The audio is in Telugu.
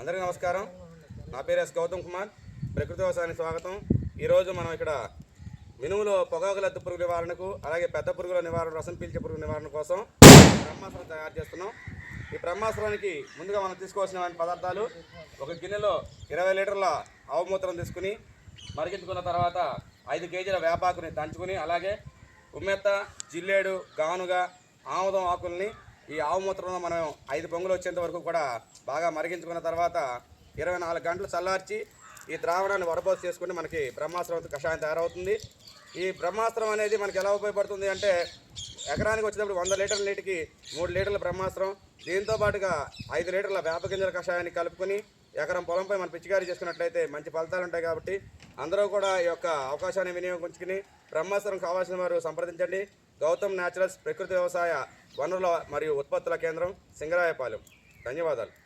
అందరికీ నమస్కారం. నా పేరు ఎస్ గౌతమ్ కుమార్. ప్రకృతి వ్యవసాయానికి స్వాగతం. ఈరోజు మనం ఇక్కడ మినుములో పొగాకు లద్దు పురుగు నివారణకు అలాగే పెద్ద పురుగుల నివారణ రసం పీల్చే పురుగు నివారణ కోసం బ్రహ్మాస్త్రం తయారు చేస్తున్నాం. ఈ బ్రహ్మాస్త్రానికి ముందుగా మనం తీసుకోవాల్సిన పదార్థాలు ఒక గిన్నెలో ఇరవై లీటర్ల ఆవుమూత్రం తీసుకుని మరిగించుకున్న తర్వాత ఐదు కేజీల వేపాకుని దంచుకుని అలాగే ఉమ్మెత్త జిల్లేడు గానుగా ఆముదం ఆకుల్ని ఈ ఆవు మూత్రంలో మనం ఐదు పొంగులు వచ్చేంత వరకు కూడా బాగా మరిగించుకున్న తర్వాత ఇరవై నాలుగు గంటలు చల్లార్చి ఈ ద్రావణాన్ని వడపోసి చేసుకుంటే మనకి బ్రహ్మాస్త్రం కషాయం తయారవుతుంది. ఈ బ్రహ్మాస్త్రం అనేది మనకి ఎలా ఉపయోగపడుతుంది అంటే ఎకరానికి వచ్చేటప్పుడు వంద లీటర్ల నీటికి మూడు లీటర్ల బ్రహ్మాస్త్రం దీంతో పాటుగా ఐదు లీటర్ల వేప గింజల కషాయాన్ని కలుపుకొని ఎకరం పొలంపై మనం పిచ్చికారీ చేసుకున్నట్లయితే మంచి ఫలితాలు ఉంటాయి కాబట్టి అందరూ కూడా ఈ యొక్క అవకాశాన్ని వినియోగించుకుని బ్రహ్మాస్త్రం కావాల్సిన వారు సంప్రదించండి. గౌతమ్ న్యాచురల్స్ ప్రకృతి వ్యవసాయ వనరుల మరియు ఉత్పత్తుల కేంద్రం సింగరాయపాలెం. ధన్యవాదాలు.